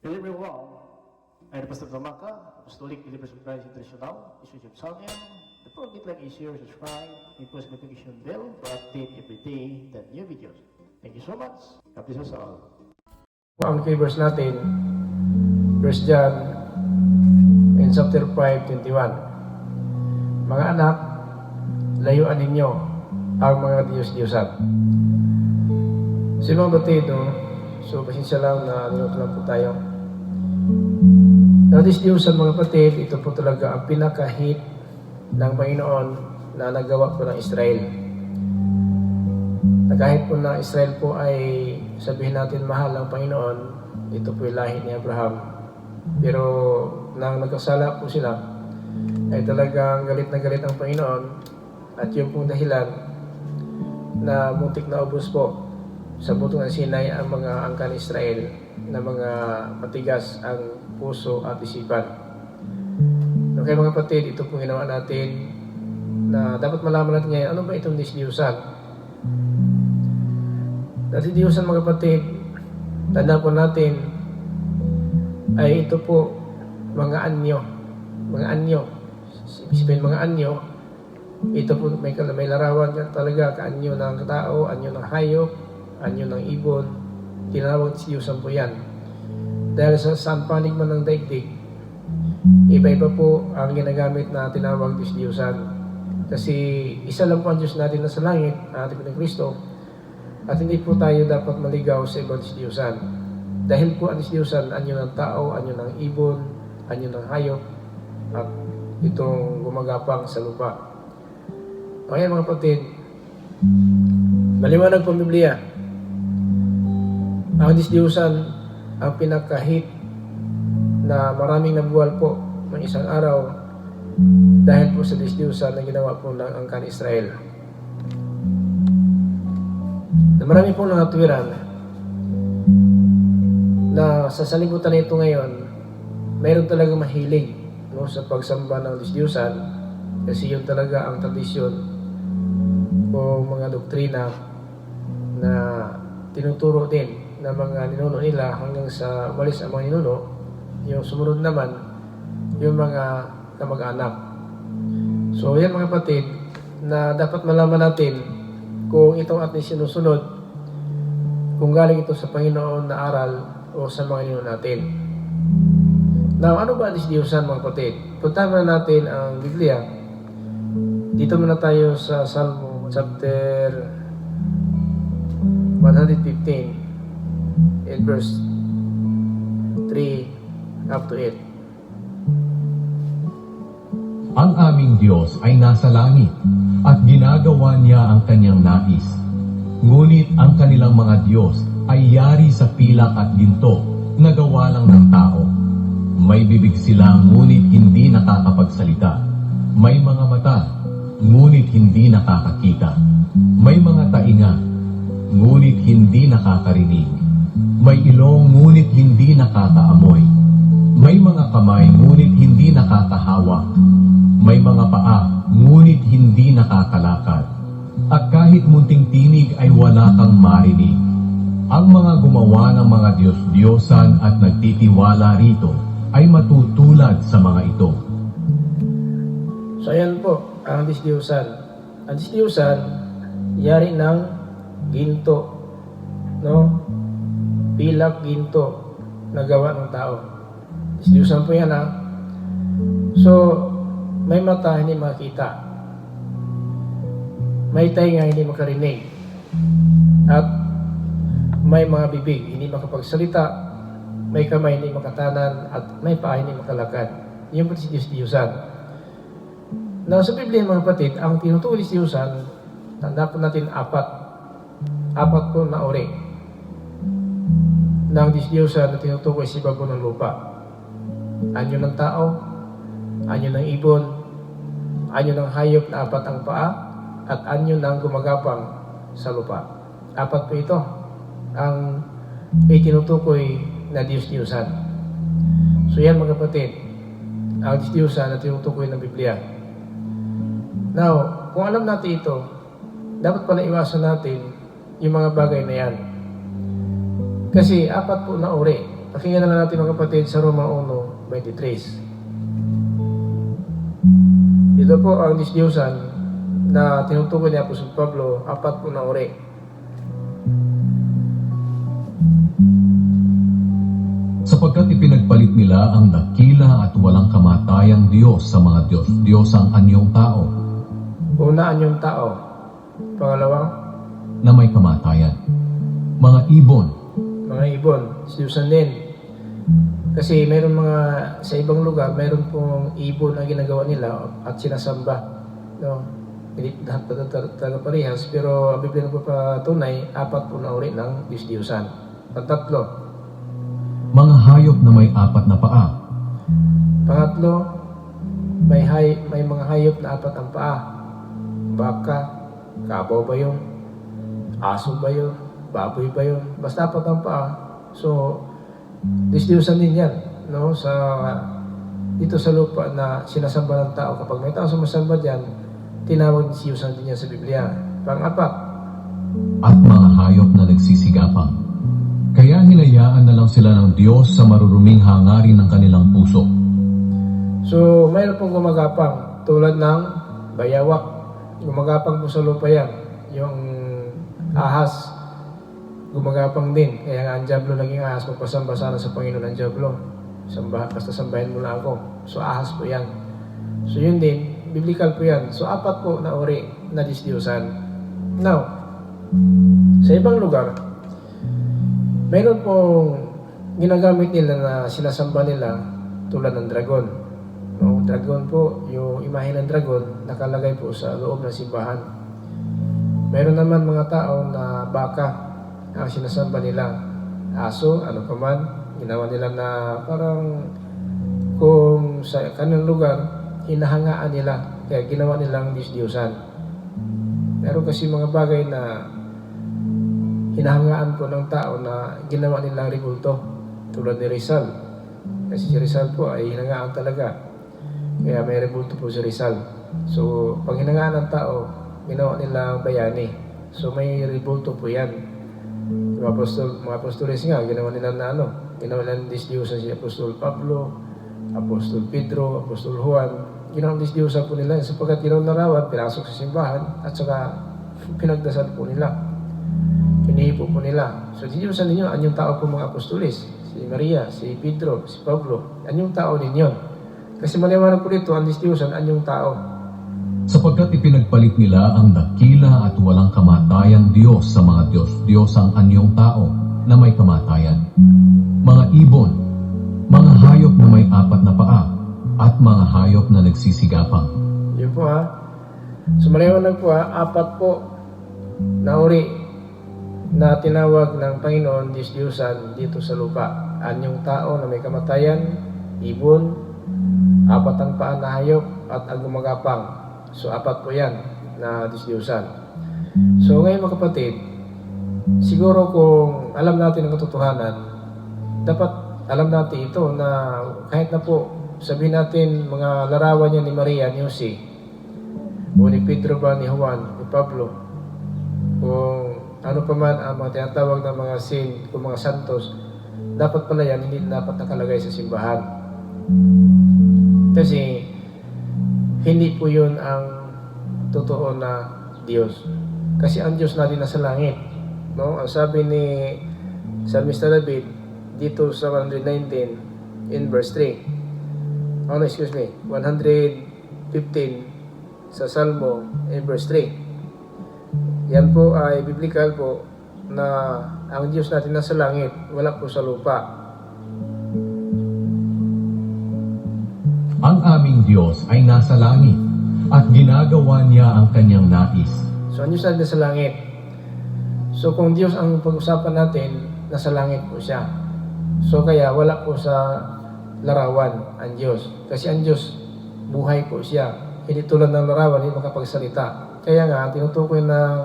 Hello everyone. I'm Pastor Gamaka, Apostolic Believers of Christ International, Bishop Salmian. The program like is here, subscribe, and post notification bell for update every day the new videos. Thank you so much. God bless us all. Ang key verse natin, verse John in chapter 5, 21. Mga anak, layuan ninyo ang mga Diyos-Diyosan. Si Mang Batido, so pasensya lang na niluto lang po tayo. Ang Diyos-Diyosan mga kapatid, ito po talaga ang pinakahit ng Panginoon na nagawa po ng Israel na kahit po na Israel po ay sabihin natin mahal ang Panginoon, ito po yung lahi ni Abraham. Pero nang nagkasala po sila, ay talagang galit na galit ang Panginoon at yung pong dahilan na muntik na ubos po sa butong ng Sinai ang mga angkan Israel na mga matigas ang puso at isipan. Kaya mga kapatid, ito pong ginawa natin na dapat malaman natin ngayon, ano ba itong disdiyusan? Dati Diyosan mga kapatid, tanda po natin ay ito po mga anyo. Mga anyo. Isipin mga anyo. Ito po may, may larawan ka talaga kaanyo ng tao, anyo ng hayop, anyo ng ibon. Tinawag si Diyosan po yan. Dahil sa saan panig man ng daigdig, iba-iba po ang ginagamit na tinawag Diyos Diyosan. Kasi isa lang po ang Diyos natin na sa langit, ang ating Kristo, at hindi po tayo dapat maligaw sa ibang Diyusan. Dahil po ang Diyusan, anyo ng tao, anyo ng ibon, anyo ng hayop, at itong gumagapang sa lupa. Kaya mga kapatid, maliwanag po Biblia. Ang Diyusan, ang pinakahit na maraming nabuwal po ng isang araw dahil po sa Diyusan na ginawa po ng angkan Israel. Na marami pong nakatwiran na sa salibutan na ito ngayon, mayroon talaga mahilig no, sa pagsamba ng Diyos-Diyosan kasi yun talaga ang tradisyon o mga doktrina na tinuturo din ng mga ninuno nila hanggang sa walis ang mga ninuno yung sumunod naman yung mga kamag-anak so yan mga kapatid na dapat malaman natin kung itong ating sinusunod, kung galing ito sa Panginoon na aral o sa mga niyo natin. Now, ano ba ang Diyosan mga kapatid? Punta muna natin ang Biblia. Dito muna tayo sa Salmo chapter 115 and verse 3 up to 8. Ang aming Diyos ay nasa langit at ginagawa niya ang kanyang nais. Ngunit ang kanilang mga Diyos ay yari sa pilak at ginto na gawa lang ng tao. May bibig sila ngunit hindi nakakapagsalita. May mga mata ngunit hindi nakakakita. May mga tainga ngunit hindi nakakarinig. May ilong ngunit hindi nakakaamoy. May mga kamay ngunit hindi nakakahawak. May mga paa, ngunit hindi nakakalakad. At kahit munting tinig ay wala kang marinig. Ang mga gumawa ng mga Diyos-Diyosan at nagtitiwala rito ay matutulad sa mga ito. So ayan po, ang Diyos-Diyosan. Ang Diyos-Diyosan, yari ng ginto. No? Pilak ginto na gawa ng tao. Diyos-Diyosan po yan ha. So, may mata hindi makita. May tainga hindi makarinig. At may mga bibig hindi makapagsalita. May kamay hindi makatanan at may paa hindi makalakad. Yun po si Diyos-Diyosan. Now, sa Biblia mga kapatid, ang tinutulis ni Diyusan, tanda po natin apat. Apat po na ori ng Diyusan na tinutukoy sa iba po ng lupa. Anyo ng tao, anyo ng ibon, anyo ng hayop na apat ang paa, at anyo ng gumagapang sa lupa. Apat po ito ang itinutukoy na Diyos-Diyusan. So yan mga kapatid, ang Diyos-Diyusan na tinutukoy ng Biblia. Now, kung alam natin ito, dapat pala iwasan natin yung mga bagay na yan. Kasi apat po na uri pakinggan na lang natin mga kapatid sa Roma 1.23. Ito po ang disdiyosan na tinutukoy ni Apostol Pablo, apat po na uri. Sapagkat ipinagpalit nila ang dakila at walang kamatayang Diyos sa mga Diyos. Diyos ang anyong tao Unaan yung tao. Pangalawang, na may kamatayan. Mga ibon, mga ibon, disdiyosan din. Kasi mayroon mga, sa ibang lugar, mayroon pong ibon na ginagawa nila at sinasamba. No? Hindi talaga parehas, pero ang Biblia nagpapatunay, apat po na uri ng disdiyosan. Pantatlo, mga hayop na may apat na paa, Pangatlo, may, hay, may mga hayop na apat ang paa. Baka, kabaw ba yun? Aso ba yun? Baboy ba yun? Basta apat ang paa. So, disdiusan din yan. No? Sa, dito sa lupa na sinasamba ng tao. Kapag may tao sumasamba dyan, tinawag disdiusan din yan sa Biblia. Pang-apat, at mga hayop na nagsisigapang. Kaya hinayaan na lang sila ng Diyos sa maruruming hangarin ng kanilang puso. So, mayroon pong gumagapang tulad ng bayawak. Gumagapang po sa lupa yan. Yung ahas, gumagapang din. Kaya nga ang Diablo naging ahas, magpasamba sana sa Panginoon ang Diablo. Samba, basta sambahin mo na ako. So, ahas po yan. So, yun din, biblical po yan. So, apat po na uri na disdiyosan. Now, sa ibang lugar, mayroon pong ginagamit nila na sinasamba nila tulad ng dragon. No, dragon po, yung imahe ng dragon nakalagay po sa loob ng simbahan. Meron naman mga tao na baka ang sinasamba nila. Aso, ano pa man, ginawa nila na parang kung sa kanilang lugar, hinahangaan nila. Kaya ginawa nilang disdiyosan. Meron kasi mga bagay na hinahangaan po ng tao na ginawa nilang ribulto tulad ni Rizal. Kasi si Rizal po ay hinahangaan talaga. Kaya may rebulto po si Rizal. So, pag hinangaan ng tao, ginawa nilang bayani. So, may rebulto po yan. Yung apostol, mga apostoles nga, ginawa nila na ano, ginawa nila ng disdiyosan si Apostol Pablo, Apostol Pedro, Apostol Juan. Ginawa ng disdiyosan po nila sapagkat ginawa narawan, pinasok sa simbahan, at saka pinagdasal po nila. Hinihipo po nila. So, disdiyosan ninyo, anyong tao po mga apostoles? Si Maria, si Pedro, si Pablo. Anyong tao ninyo? Kasi maliwanag po dito, ang disdiyosan, anyong tao. Sapagkat ipinagpalit nila ang dakila at walang kamatayang Diyos sa mga Diyos. Diyos ang anyong tao na may kamatayan. Mga ibon, mga hayop na may apat na paa, at mga hayop na nagsisigapang. Yun po ha. So maliwanag po ha, apat po na uri na tinawag ng Panginoon Diyos-Diyusan dito sa lupa. Anyong tao na may kamatayan, ibon, apat ang paa na hayop, at ang gumagapang. So apat po yan na Diyos-Diyusan. So ngayon mga kapatid, siguro kung alam natin ang katotohanan, dapat alam natin ito na kahit na po sabihin natin mga larawan niya ni Maria, ni Jose, o ni Pedro ba, ni Juan, ni Pablo, kung ano pa man ang mga tinatawag ng mga saint, kung mga santos, dapat pala yan, hindi dapat nakalagay sa simbahan. Kasi, hindi po yun ang totoo na Diyos. Kasi ang Diyos natin nasa langit. No? Ang sabi ni Psalmista David dito sa 119 in verse 3. Oh, no, excuse me. 115 sa Salmo in verse 3. Yan po ay biblical po na ang Diyos natin nasa langit, wala po sa lupa. Ang aming Diyos ay nasa langit at ginagawa niya ang kanyang nais. So, ang Diyos natin nasa langit. So, kung Diyos ang pag-usapan natin, nasa langit po siya. So, kaya wala po sa larawan ang Diyos. Kasi ang Diyos, buhay po siya. Hindi tulad ng larawan, hindi makapagsalita. Kaya nga, tinutukoy na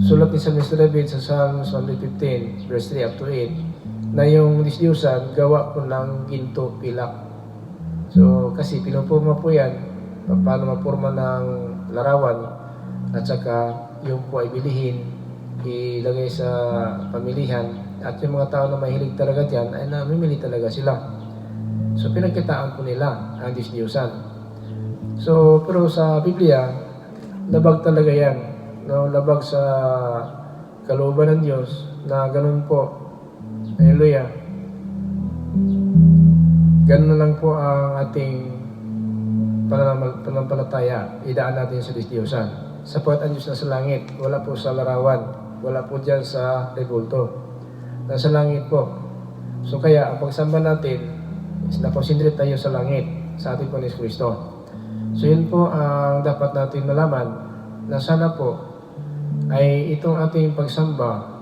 sulat ni Mr. David sa Psalms 115, verse 3 up to 8, na yung disdiusan, gawa po ng ginto pilak. So, kasi pinupurma po yan, paano mapurma ng larawan, at saka yung po ay bilihin, ilagay sa pamilihan, At yung mga tao na mahilig talaga dyan ay namimili talaga sila. So pinagkitaan po nila ang disdiyosan. So pero sa Biblia, labag talaga yan. No? Labag sa kalooban ng Diyos na ganun po. Hallelujah. Ganun na lang po ang ating pananampalataya. Idaan natin sa Diyos-Diyosan. Sapagkat ang Diyos nasa langit, wala po sa larawan, wala po dyan sa rebulto. Nasa langit po. So kaya, ang pagsamba natin, is nakonsentrate tayo sa langit, sa ating Panginoon Kristo. So yun po ang dapat natin malaman na sana po ay itong ating pagsamba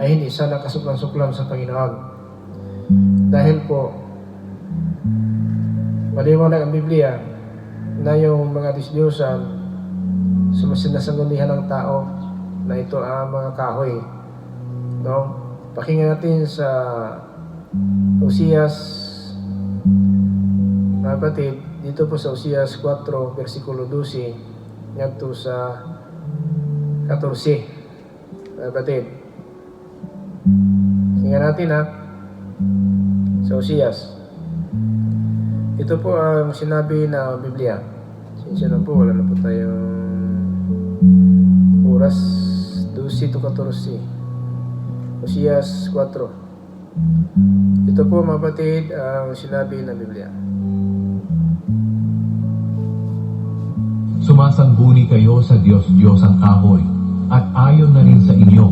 ay hindi sana kasuklam-suklam sa Panginoon. Dahil po, maliwanag ang Biblia na yung mga disdiyosan sumasinasanggunihan ng tao na ito ang mga kahoy. No? Pakinggan natin sa Osias mga kapatid, dito po sa Osias 4, versikulo 12, ngadto sa 14. Mga kapatid, Tingnan natin ha. Sa Osias. Ito po ang sinabi na Biblia. Sinsya na po, wala na po tayong oras. 12 to 14. Osias 4. Ito po mga batid ang sinabi ng Biblia. Sumasangguni kayo sa Diyos-Diyos ang kahoy, at ayon na rin sa inyo,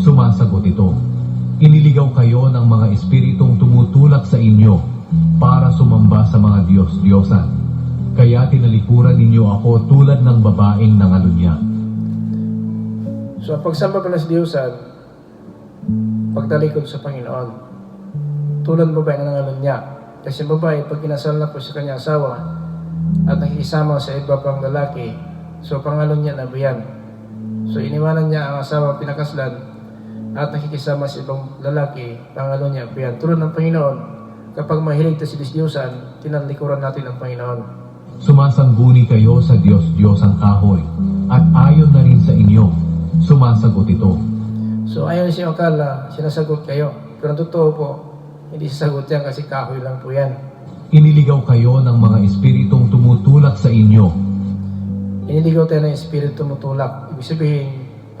sumasagot ito. Iniligaw kayo ng mga espiritong tumutulak sa inyo para sumamba sa mga Diyos-Diyosan. Kaya tinalikuran ninyo ako tulad ng babaeng nangalunya. So pagsamba pala sa Diyosan, pagtalikod sa Panginoon. Tulad ng babae na nangalan niya. Kasi babae, pag kinasal na po sa kanyang asawa at nakikisama sa iba pang lalaki, so pangalon niya na biyan. So iniwanan niya ang asawa pinakaslan at nakikisama sa ibang lalaki, pangalon niya biyan. Tulad ng Panginoon, kapag mahilig tayo sa Diyosan, tinalikuran natin ang Panginoon. Sumasangguni kayo sa Diyos-Diyos ang kahoy, at ayon na rin sa inyo, sumasagot ito. So ayon siya akala, sinasagot kayo. Pero ang totoo po, hindi sasagot yan kasi kahoy lang po yan. Iniligaw kayo ng mga espiritong tumutulak sa inyo Iniligaw tayo ng espiritu tumutulak. Ibig sabihin,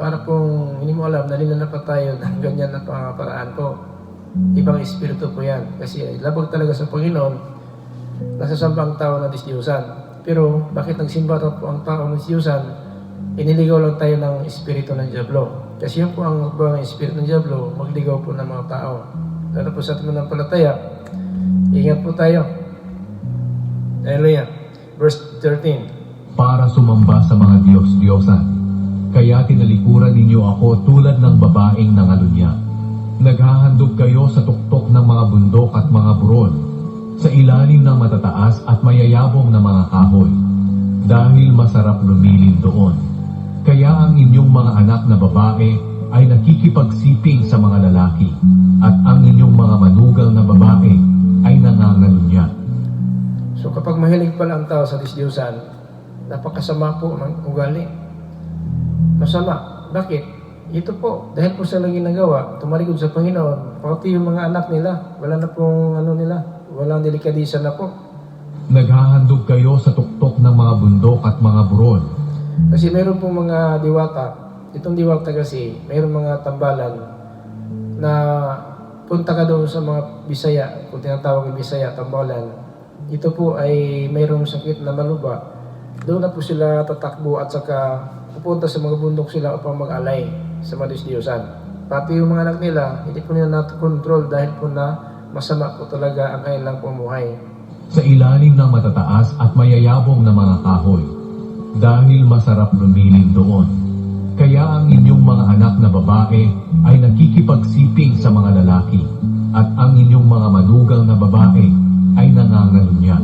para kung hindi mo alam, nalinala pa tayo ng ganyan na paraan po. Ibang espiritu po yan. Kasi labag talaga sa Panginoon, nasasamba ang tao ng Diyusan. Pero bakit nagsimba na po ang tao ng Diyusan? Iniligaw lang tayo ng espiritu ng Diablo. Kasi yun po ang ba ng espiritu ng Diablo, magligaw po ng mga tao. Lalo po sa ating palataya, ingat po tayo. Hallelujah. Verse 13. para sumamba sa mga Diyos-Diyosan. Kaya tinalikuran ninyo ako tulad ng babaeng nangalunya. Naghahandog kayo sa tuktok ng mga bundok at mga burol, sa ilalim ng matataas at mayayabong na mga kahoy, dahil masarap lumilin doon. Kaya ang inyong mga anak na babae ay nakikipagsiping sa mga lalaki, at ang inyong mga manugal na babae ay nangangalunya. So kapag mahilig pala ang tao sa disdiyosan, napakasama po ng ugali. Masama. Bakit? Ito po, dahil po sa lang ginagawa, tumalikod sa Panginoon, pati yung mga anak nila, wala na pong ano nila, walang delikadisa na po. Naghahandog kayo sa tuktok ng mga bundok at mga burol, Kasi mayroon pong mga diwata, itong diwata kasi, mayroon mga tambalan na punta ka doon sa mga Bisaya, kung tinatawag ng Bisaya, tambalan. Ito po ay mayroong sakit na maluba. Doon na po sila tatakbo at saka pupunta sa mga bundok sila upang mag-alay sa mga Diyos-Diyosan. Pati yung mga anak nila, hindi po nila nakontrol dahil po na masama po talaga ang kanilang pumuhay. sa ilalim ng matataas at mayayabong na mga kahoy, dahil masarap lumilin doon. Kaya ang inyong mga anak na babae ay nakikipagsiping sa mga lalaki, at ang inyong mga manugal na babae ay nangangalunya.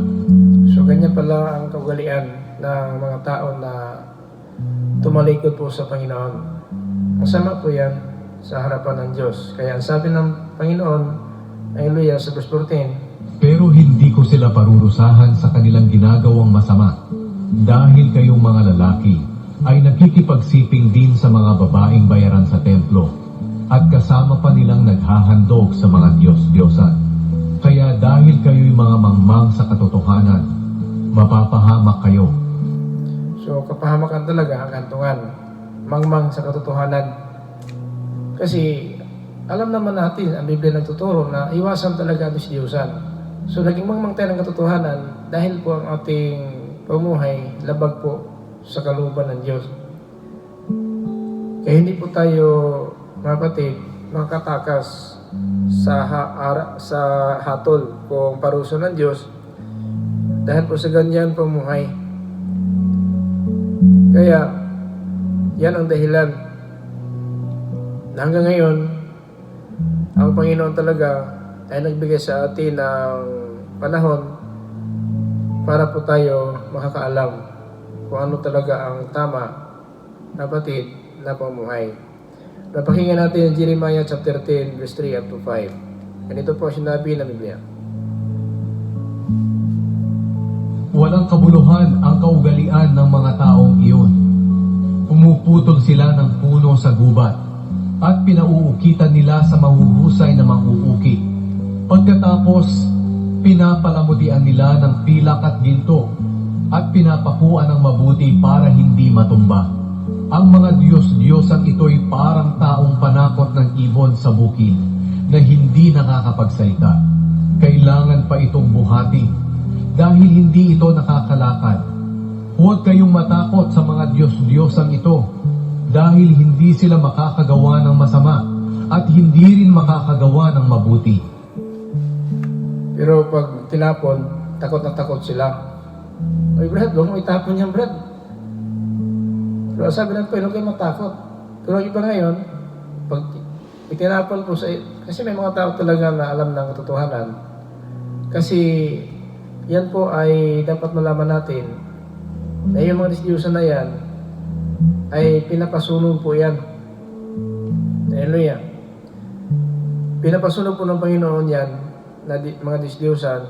So ganyan pala ang kaugalian ng mga tao na tumalikod po sa Panginoon. Masama po yan sa harapan ng Diyos. Kaya ang sabi ng Panginoon, Hallelujah, sa verse 14, Pero hindi ko sila parurusahan sa kanilang ginagawang masama, dahil kayong mga lalaki ay nakikipagsiping din sa mga babaeng bayaran sa templo, at kasama pa nilang naghahandog sa mga Diyos-Diyosan. Kaya dahil kayo'y mga mangmang sa katotohanan, mapapahamak kayo. So, kapahamakan talaga ang kantungan. Mangmang sa katotohanan. Kasi, alam naman natin, ang Biblia nagtuturo na iwasan talaga ang Diyos-Diyosan. So, naging mangmang tayo ng katotohanan dahil po ang ating pumuhay labag po sa kalooban ng Diyos. Kaya hindi po tayo, mga kapatid, makakatakas sa, ha, ara- sa hatol kung paruso ng Diyos dahil po sa ganyan pumuhay. Kaya, yan ang dahilan. Na hanggang ngayon, ang Panginoon talaga ay nagbigay sa atin ng panahon para po tayo makakaalam kung ano talaga ang tama, kapatid, na pamuhay. Napakinggan natin ang Jeremiah chapter 10, verse 3 up to 5. Ganito po ang sinabi ng Biblia. Walang kabuluhan ang kaugalian ng mga taong iyon. Pumuputol sila ng puno sa gubat at pinauukitan nila sa mahuhusay na manguuki. Pagkatapos, pinapalamutian nila ng pilak at ginto at pinapakuan ng mabuti para hindi matumba. Ang mga Diyos-Diyosan ito'y parang taong panakot ng ibon sa bukid na hindi nakakapagsalita. Kailangan pa itong buhati dahil hindi ito nakakalakad. Huwag kayong matakot sa mga Diyos-Diyosang ito dahil hindi sila makakagawa ng masama at hindi rin makakagawa ng mabuti. Pero pag tinapon, takot na takot sila. Ay, Brad, huwag mo itapon yan, Brad. Pero sabi ng Panginoon, kayo matakot. Pero iba ngayon, pag itinapon po sa... Kasi may mga tao talaga na alam ng katotohanan. Kasi yan po ay dapat malaman natin na yung mga disyusan na yan ay pinapasunog po yan. Hallelujah. Pinapasunog po ng Panginoon yan na di, mga disyusan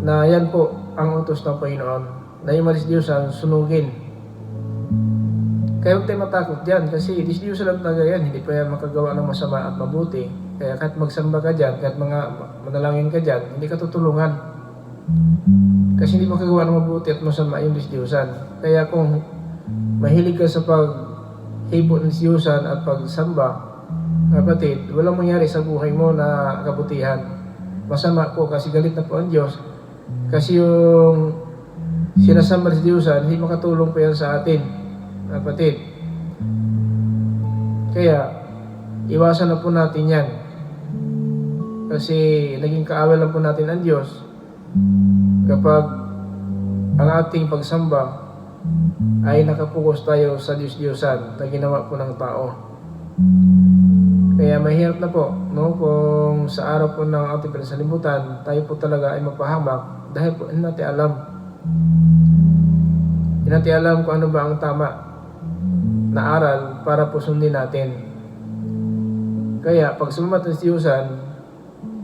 na yan po ang utos ng Panginoon na yung mga disyusan sunugin. Kaya huwag tayo matakot dyan kasi disyusan lang talaga yan. Hindi pa yan makagawa ng masama at mabuti. Kaya kahit magsamba ka dyan, kahit mga manalangin ka dyan, hindi ka tutulungan. Kasi hindi makagawa ng mabuti at masama yung disyusan. Kaya kung mahilig ka sa pag-hipo ng disyusan at pagsamba, kapatid, walang mangyari sa buhay mo na kabutihan. Masama po kasi galit na po ang Diyos. Kasi yung sinasamba sa Diyosan, hindi makatulong pa yan sa atin, kapatid. Kaya, iwasan na po natin yan. Kasi naging kaaway lang po natin ang Diyos kapag ang ating pagsamba ay nakapokus tayo sa Diyos-Diyosan na ginawa po ng tao. Kaya mahirap na po, no? Kung sa araw po ng ating pinasalimutan, tayo po talaga ay mapahamak dahil po hindi natin alam. Hindi natin alam kung ano ba ang tama na aral para po sundin natin. Kaya pag sumamat ng Diyusan,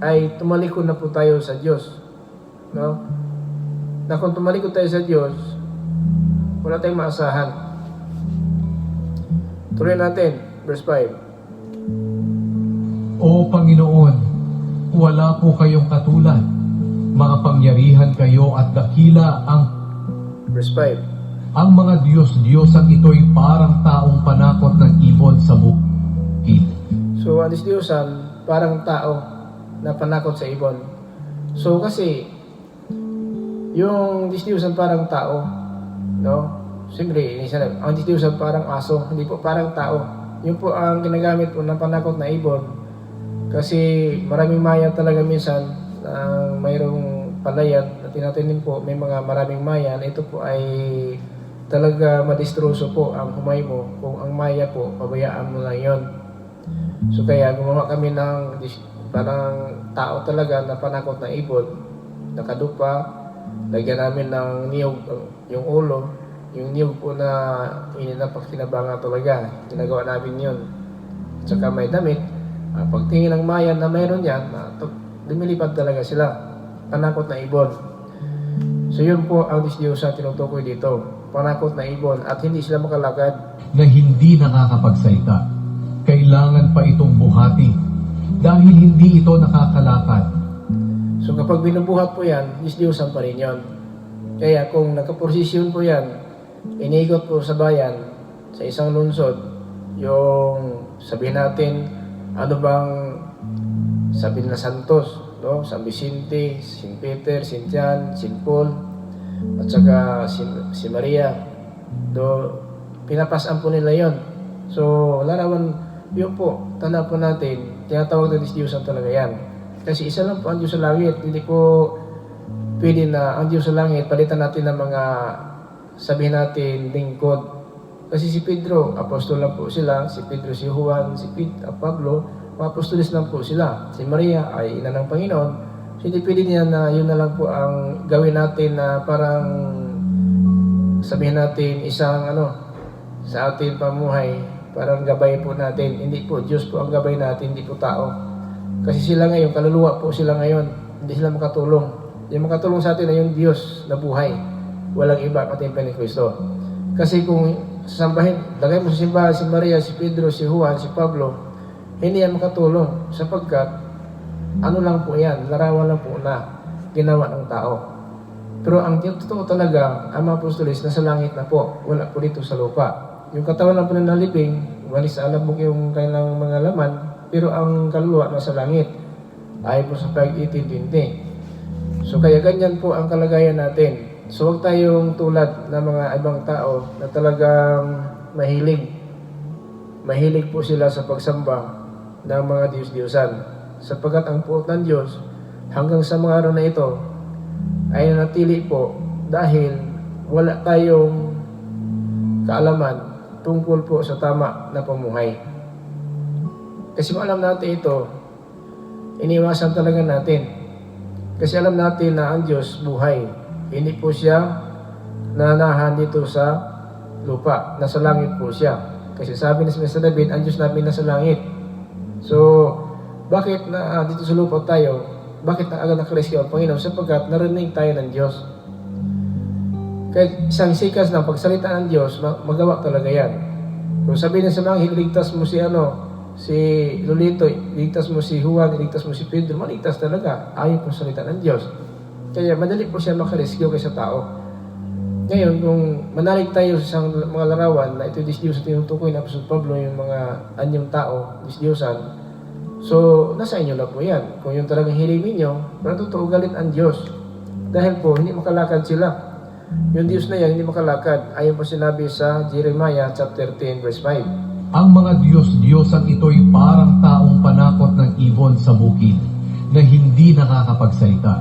ay tumalikod na po tayo sa Diyos. No? Na kung tumalikod tayo sa Diyos, wala tayong maasahan. Tuloy natin, verse 5. O Panginoon, wala po kayong katulad. Makapangyarihan kayo at dakila ang Verse 5. ang mga Diyos-Diyosan ito'y parang taong panakot ng ibon sa bukid. So, ang Diyos-Diyosan, parang tao na panakot sa ibon. So, kasi, yung Diyos-Diyosan parang tao, no? Siyempre, inisa- ang Diyos-Diyosan parang aso, hindi po parang tao. Yun po ang ginagamit po ng panakot na ibon. Kasi maraming maya talaga minsan na mayroong palayan na tinatinin po, may mga maraming mayan, ito po ay talaga madistroso po ang humay mo kung ang maya po, pabayaan mo lang yon. So kaya gumawa kami ng parang tao talaga na panakot na ibon, nakadupa, lagyan namin ng niyog yung ulo, yung niyog po na ininapakinabanga talaga, ginagawa namin yon. Tsaka may damit, ah, pagtingin ng mayan na mayroon yan, to- lumilipad talaga sila, panakot na ibon. So yun po ang Diyos sa tinutukoy dito, panakot na ibon at hindi sila makalakad. na hindi nakakapagsalita. kailangan pa itong buhati dahil hindi ito nakakalakad. So kapag binubuhat po yan, Diyos-Diyosan pa rin yun. Kaya kung nakaposisyon po yan, iniikot po sa bayan, sa isang lungsod, yung sabihin natin, ano bang sabihin na Santos, no? San Vicente, St. Peter, St. John, St. Paul, at saka si, si Maria. Do, pinapasan po nila yon. So, larawan, yun po, tala po natin, tinatawag na Diyos talaga yan. Kasi isa lang po ang Diyos sa langit. Hindi po pwede na ang Diyos sa langit, palitan natin ng mga sabihin natin lingkod. Kasi si Pedro, apostol lang po sila. Si Pedro, si Juan, si Pit, ah, Pablo, mga apostolis lang po sila. Si Maria ay ina ng Panginoon. So hindi pwede niya na yun na lang po ang gawin natin na parang sabihin natin isang ano sa ating pamuhay parang gabay po natin. Hindi po Diyos po ang gabay natin, hindi po tao. Kasi sila ngayon, kaluluwa po sila ngayon. Hindi sila makatulong. Yung makatulong sa atin ay yung Diyos na buhay. Walang iba pati ni Kristo. Kasi kung sasambahin, lagay mo sa simbahan si Maria, si Pedro, si Juan, si Pablo, hindi yan makatulong sapagkat ano lang po yan, larawan lang po na ginawa ng tao. Pero ang totoo talaga, ang mga apostolis nasa langit na po, wala po dito sa lupa. Yung katawan lang po ng nalibing, walis sa alabok yung kanilang mga laman, pero ang kaluluwa nasa langit. Ay po sa pag-itintinti. So kaya ganyan po ang kalagayan natin. So huwag tayong tulad ng mga ibang tao na talagang mahilig. Mahilig po sila sa pagsamba ng mga Diyos-Diyosan. Sapagkat ang puot ng Diyos hanggang sa mga araw na ito ay nanatili po dahil wala tayong kaalaman tungkol po sa tama na pamuhay. Kasi kung alam natin ito, iniwasan talaga natin. Kasi alam natin na ang Diyos buhay. Hindi po siya nanahan dito sa lupa. Nasa langit po siya. Kasi sabi ni Mr. David, ang Diyos namin nasa langit. So, bakit na ah, dito sa lupa tayo, bakit na agad nakarescue ang Panginoon? Sapagkat narinig tayo ng Diyos. Kaya isang sikas ng pagsalita ng Diyos, ma- magawa talaga yan. Kung sabihin sa mga iligtas mo si ano, si Lolito, iligtas mo si Juan, iligtas mo si Pedro, maligtas talaga. Ayaw po salita ng Diyos. Kaya madali po siya makarescue kaysa tao. Ngayon, kung manalig tayo sa isang mga larawan na ito Diyos at tinutukoy na Apostol Pablo yung mga anyong tao, Diyos Diyosan, so nasa inyo na po yan. Kung yung talagang hiling ninyo, pero totoo galit ang Diyos. Dahil po, hindi makalakad sila. Yung Diyos na yan, hindi makalakad. Ayon po sinabi sa Jeremiah chapter 10 verse 5. Ang mga Diyos-Diyosan ito'y parang taong panakot ng ibon sa bukid na hindi nakakapagsalita.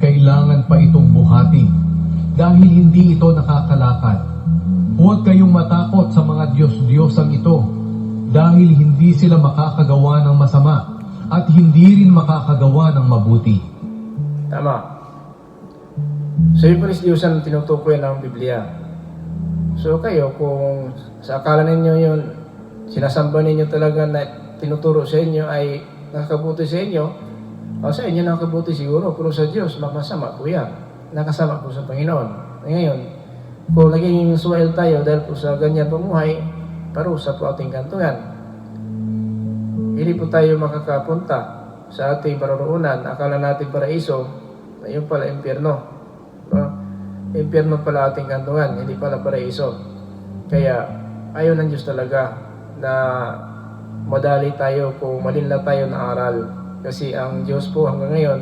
Kailangan pa itong buhati dahil hindi ito nakakalakad. Huwag kayong matakot sa mga Diyos-Diyosang ito dahil hindi sila makakagawa ng masama at hindi rin makakagawa ng mabuti. Tama. So yun po rin si Diyos ang tinutukoy ng Biblia. So kayo, kung sa akala ninyo yun, sinasamba ninyo talaga na tinuturo sa inyo ay nakakabuti sa inyo, o sa inyo nakakabuti siguro, pero sa Diyos, makasama po yan. Nakasama po sa Panginoon. Ngayon, kung naging suwail tayo dahil po sa ganyan pamuhay, parusa po ating kantungan. Hindi po tayo makakapunta sa ating paroroonan. Akala natin paraiso, ayun pala impyerno. No? Impyerno pala ating kantungan, hindi pala paraiso. Kaya ayaw ng Diyos talaga na madali tayo kung malinla tayo na aral. Kasi ang Diyos po hanggang ngayon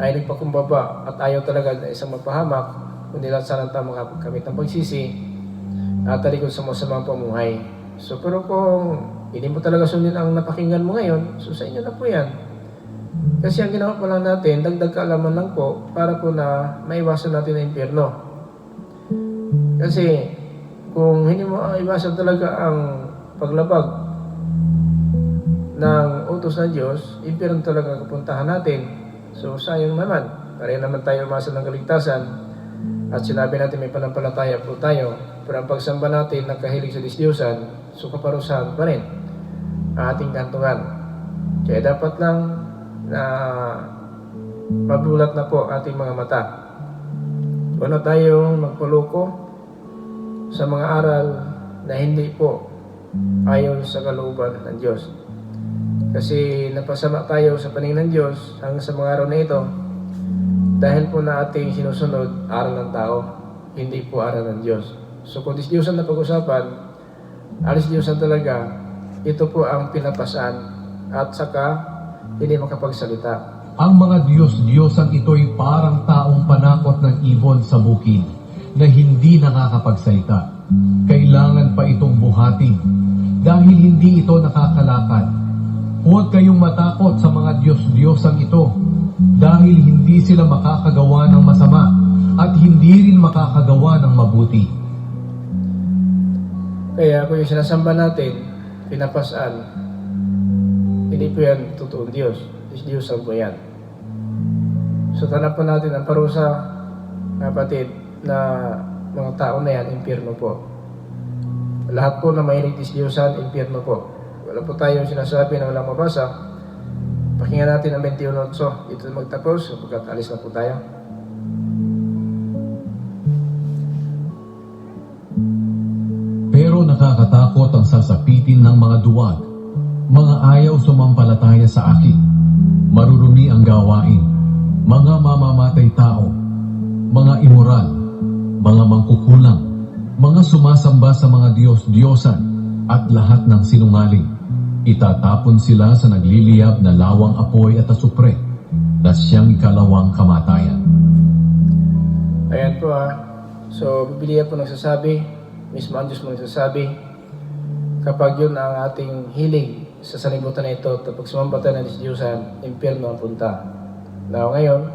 ay nagpakumbaba at ayaw talaga na isang magpahamak, kundi lang sana tayo makakamit ng pagsisi at talikod sa masamang pamuhay. So pero kung hindi mo talaga sundin ang napakinggan mo ngayon, so sa inyo na po yan. Kasi ang ginawa po lang natin, dagdag kaalaman lang po para po na maiwasan natin ang impyerno. Kasi kung hindi mo iwasan talaga ang paglabag ng utos ng Diyos, impyerno talaga kapuntahan natin. So sayang naman, pareho naman tayo umasa ng kaligtasan at sinabi natin may panampalataya po tayo. Pero ang pagsamba natin ng kahilig sa Diyos-Diyosan, so kaparusahan pa rin ang ating kantungan. Kaya dapat lang na mabulat na po ating mga mata. Huwag na tayong magpuluko sa mga aral na hindi po ayon sa kalooban ng Diyos. Kasi napasama tayo sa paningin ng Diyos hanggang sa mga araw na ito dahil po na ating sinusunod aral ng tao, hindi po aral ng Diyos. So kung Diyosan na pag-usapan, alis Diyosan talaga, ito po ang pinapasan at saka hindi makapagsalita. Ang mga Diyos-Diyosan ito'y parang taong panakot ng ibon sa bukid na hindi nakakapagsalita. Kailangan pa itong buhatin dahil hindi ito nakakalakad. Huwag kayong matakot sa mga Diyos-Diyosan ito dahil hindi sila makakagawa ng masama at hindi rin makakagawa ng mabuti. Kaya kung yung sinasamba natin, pinapasaan, hindi po yan totoong Diyos. Is Diyosan po yan. So tanap po natin ang parusa, kapatid, na mga tao na yan, impyerno po. Lahat po na mahilig is Diyosan, impyerno po. Wala po tayong sinasabi na walang mabasa. Pakinggan natin ang 21.8. Dito na magtapos, sapagkat alis na po tayo. Pero nakakatakot ang sasapitin ng mga duwag, mga ayaw sumampalataya sa akin, marurumi ang gawain, mga mamamatay tao, mga imoral, mga mangkukulang, mga sumasamba sa mga Diyos-Diyosan, at lahat ng sinungaling. Itatapon sila sa nagliliyab na lawang apoy at asupre, na siyang ikalawang kamatayan. Ayan po ha. So, Biblia po nagsasabi, mismo ang mo nagsasabi, kapag yun ang ating hiling sa salibutan na ito, at pag sumambatan ng Diyosan, impyerno ang punta. Now, ngayon,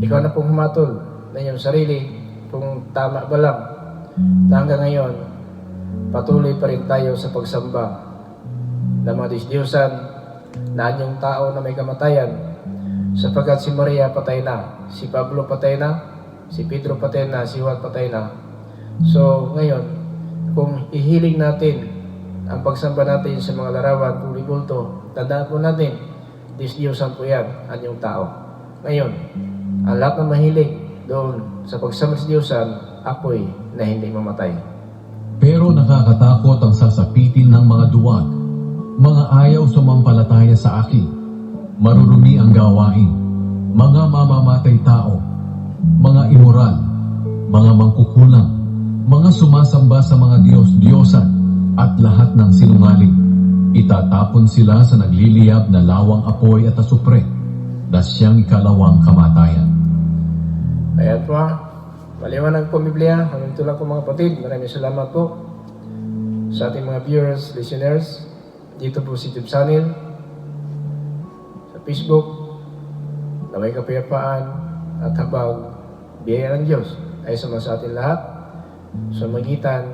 ikaw na pong humatol na iyong sarili kung tama ba lang na hanggang ngayon, patuloy pa rin tayo sa pagsamba ng mga Diyosan na anyong tao na may kamatayan sapagkat si Maria patay na, si Pablo patay na, si Pedro patay na, si Juan patay na. So, ngayon, kung ihiling natin ang pagsamba natin sa mga larawan, puli-bulto, tandaan po natin, Diyos-Diyosan po yan, anyong tao. Ngayon, ang lahat ng mahilig doon sa pagsamba sa Diyosan, apoy na hindi mamatay. Pero nakakatakot ang sasapitin ng mga duwag, mga ayaw sumampalataya sa akin. Marurumi ang gawain, mga mamamatay tao, mga imoral, mga mangkukulang, mga sumasamba sa mga Diyos-Diyosan, at lahat ng sinungaling. Itatapon sila sa nagliliyab na lawang apoy at asupre, na siyang ikalawang kamatayan. Ayan po ha. Maliwanag po Biblia. Hanggang ito lang mga kapatid. Maraming salamat po sa ating mga viewers, listeners. Dito po si Tube Sanil. Sa Facebook. Na may kapayapaan at habang biyaya ng Diyos ay sama sa atin lahat sa magitan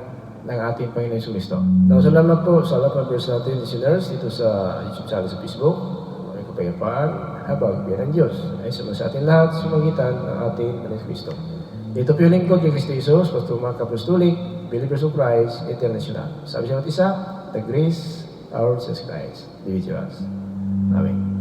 ng ating Panginoon Yesus Kristo. Salamat po sa lahat ng viewers natin, listeners, dito sa YouTube channel sa Facebook. May kapayapaan biyaya ng Diyos ay sama sa atin lahat sa magitan ng ating Panginoon Kristo. Ito po yung lingkod kay Kristo Jesus, Pastor Mark Apostolic, Believers of Christ International. Sabi siya isa, the grace our Jesus Christ be with you us. Amen.